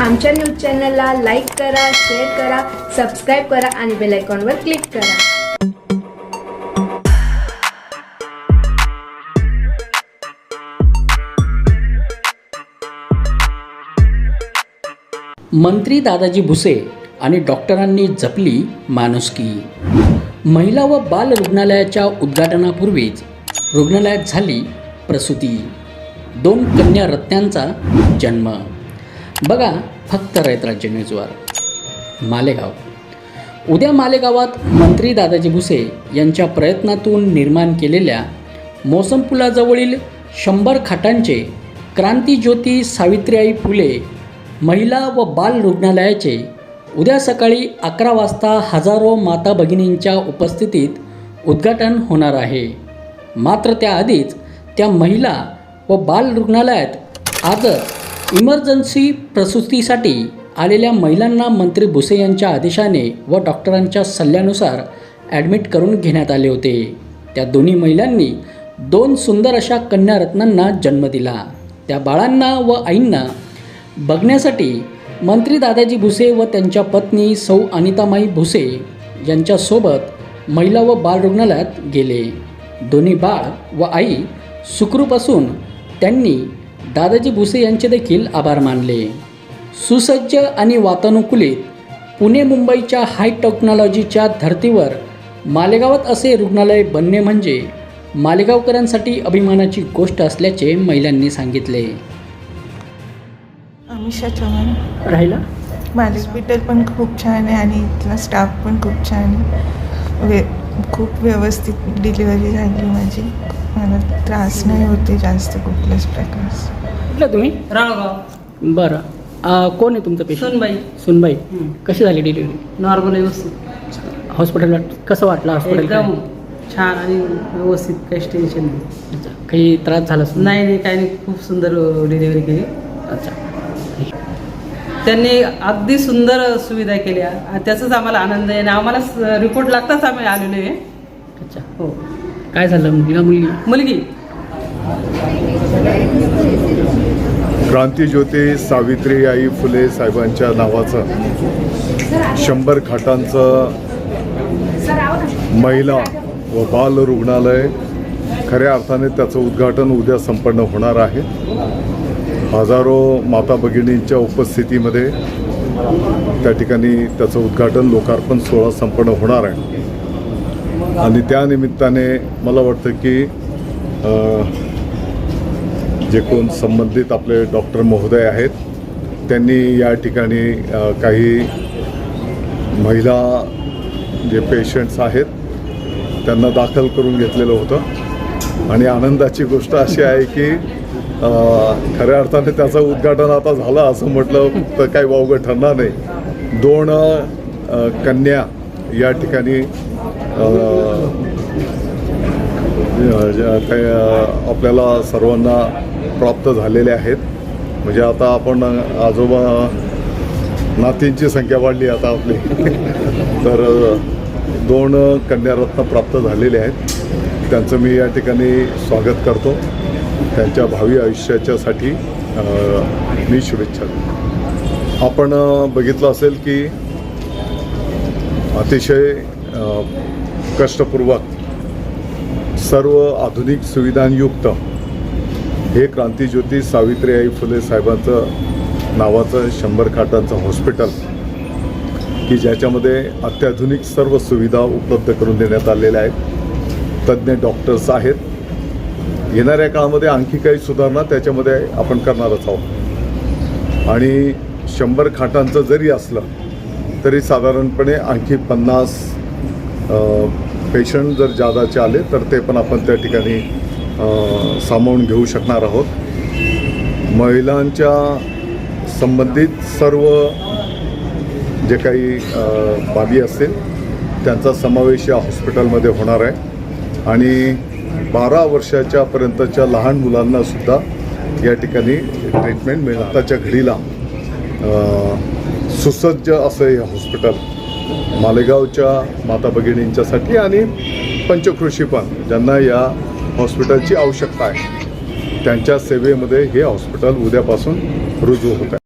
आमच्या न्यूज चॅनलला लाईक करा शेअर करा सबस्क्राईब करा आणि बेल आयकॉनवर क्लिक करा. मंत्री दादाजी भुसे आणि डॉक्टरांनी जपली माणुसकी. महिला व बाल रुग्णालयाच्या उद्घाटनापूर्वीच रुग्णालयात झाली प्रसूती. दोन कन्या रत्नांचा जन्म. बघा फक्त रयतराज्य न्यूजवर मालेगाव. उद्या मालेगावात मंत्री दादाजी भुसे यांच्या प्रयत्नातून निर्माण केलेल्या मोसम पुलाजवळील शंभर खाटांचे क्रांतीज्योती सावित्रीबाई फुले महिला व बाल रुग्णालयाचे उद्या सकाळी अकरा वाजता हजारो माता भगिनींच्या उपस्थितीत उद्घाटन होणार आहे. मात्र त्याआधीच त्या महिला व बाल रुग्णालयात आजच इमर्जन्सी प्रसूतीसाठी आलेल्या महिलांना मंत्री भुसे यांच्या आदेशाने व डॉक्टरांच्या सल्ल्यानुसार ॲडमिट करून घेण्यात आले होते. त्या दोन्ही महिलांनी दोन सुंदर अशा कन्यारत्नांना जन्म दिला. त्या बाळांना व आईंना बघण्यासाठी मंत्री दादाजी भुसे व त्यांच्या पत्नी सौ अनितामाई भुसे यांच्यासोबत महिला व बाल रुग्णालयात गेले. दोन्ही बाळ व आई सुखरूप असून त्यांनी दादाजी भुसे यांचे देखील आभार मानले. सुसज्ज आणि वातानुकूलित पुणे मुंबईच्या हाय टेक्नॉलॉजीच्या धर्तीवर मालेगावात असे रुग्णालय बनणे म्हणजे मालेगावकरांसाठी अभिमानाची गोष्ट असल्याचे महिलांनी सांगितले. अमिषा चव्हाण. राहिला? माझे हॉस्पिटल पण खूप छान आहे आणि इथला स्टाफ पण खूप छान आहे. वे खूप व्यवस्थित डिलिव्हरी झाली माझी. मला त्रास नाही होते जास्त कुठल्याच प्रकारचा. कुठलं तुम्ही? राळगाव. बरं. आ, कोण आहे तुमचं पेशंट सोनबाई. सुनबाई. कशी झाली डिलिव्हरी नॉर्मल व्यवस्थित. हॉस्पिटलला कसं वाटलं हॉस्पिटल एकदम छान आणि व्यवस्थित काहीच टेन्शन नाही. काही त्रास झाला? नाही नाही काही नाही. खूप सुंदर डिलिव्हरी केली. अच्छा. त्यांनी अगदी सुंदर सुविधा केल्या आणि त्याचाच आम्हाला आनंद आहे आणि आम्हाला रिपोर्ट लागताच आम्ही आलेलो आहे. अच्छा. हो. काय झालं? मुलगा मुलगी? मुलगी. क्रांतीज्योती सावित्रीबाई फुले साहेबांच्या नावाचं शंभर खाटांचं महिला व बाल रुग्णालय खऱ्या अर्थाने त्याचं उद्घाटन उद्या संपन्न होणार आहे. हजारो माता भगिनींच्या उपस्थितीमध्ये त्या ठिकाणी त्याचं उद्घाटन लोकार्पण सोहळा संपन्न होणार आहे. आणि त्यानिमित्ताने मला वाटतं की जे कोण संबंधित आपले डॉक्टर महोदय आहेत त्यांनी या ठिकाणी काही महिला जे पेशंट्स आहेत त्यांना दाखल करून घेतलेलं होतं. आणि आनंदाची गोष्ट अशी आहे की खऱ्या अर्थाने त्याचं उद्घाटन आता झालं असं म्हटलं तर काही वावगं ठरणार नाही. दोन कन्या या ठिकाणी ज्या काही आपल्याला सर्वांना प्राप्त झालेले आहेत. म्हणजे आता आपण आजोबा नातींची संख्या वाढली आता आपली. तर दोन कन्यारत्न प्राप्त झालेले आहेत. त्यांचं मी या ठिकाणी स्वागत करतो. त्यांच्या भावी आयुष्याच्यासाठी मी शुभेच्छा देतो. आपण बघितलं असेल की अतिशय कष्टपूर्वक सर्व आधुनिक सुविधांयुक्त हे क्रांतीज्योती सावित्रीबाई फुले साहेबांचं नावाचं शंभर खाटांचं हॉस्पिटल की ज्याच्यामध्ये अत्याधुनिक सर्व सुविधा उपलब्ध करून देण्यात आलेल्या आहेत. तज्ज्ञ डॉक्टर्स आहेत. येणाऱ्या काळामध्ये आणखी काही सुधारणा त्याच्यामध्ये आपण करणारच आहोत. आणि शंभर खाटांचं जरी असलं तरी साधारणपणे आणखी पन्नास पेशंट जर जादाचे आले तर ते पण आपण त्या ठिकाणी सामावून घेऊ शकणार आहोत. महिलांच्या संबंधित सर्व जे काही बाबी असतील त्यांचा समावेश या हॉस्पिटलमध्ये होणार आहे. आणि बारा वर्षाच्या पर्यंतच्या लहान मुलांना सुद्धा या ठिकाणी ट्रीटमेंट मिळेल. आताच्या घडीला सुसज्ज असं हे हॉस्पिटल मालेगावच्या माता भगिनींच्यासाठी आणि पंचकृषी पण ज्यांना या हॉस्पिटलची आवश्यकता आहे. त्यांच्या सेवेमध्ये हे हॉस्पिटल उद्यापासून रुजू होत आहे.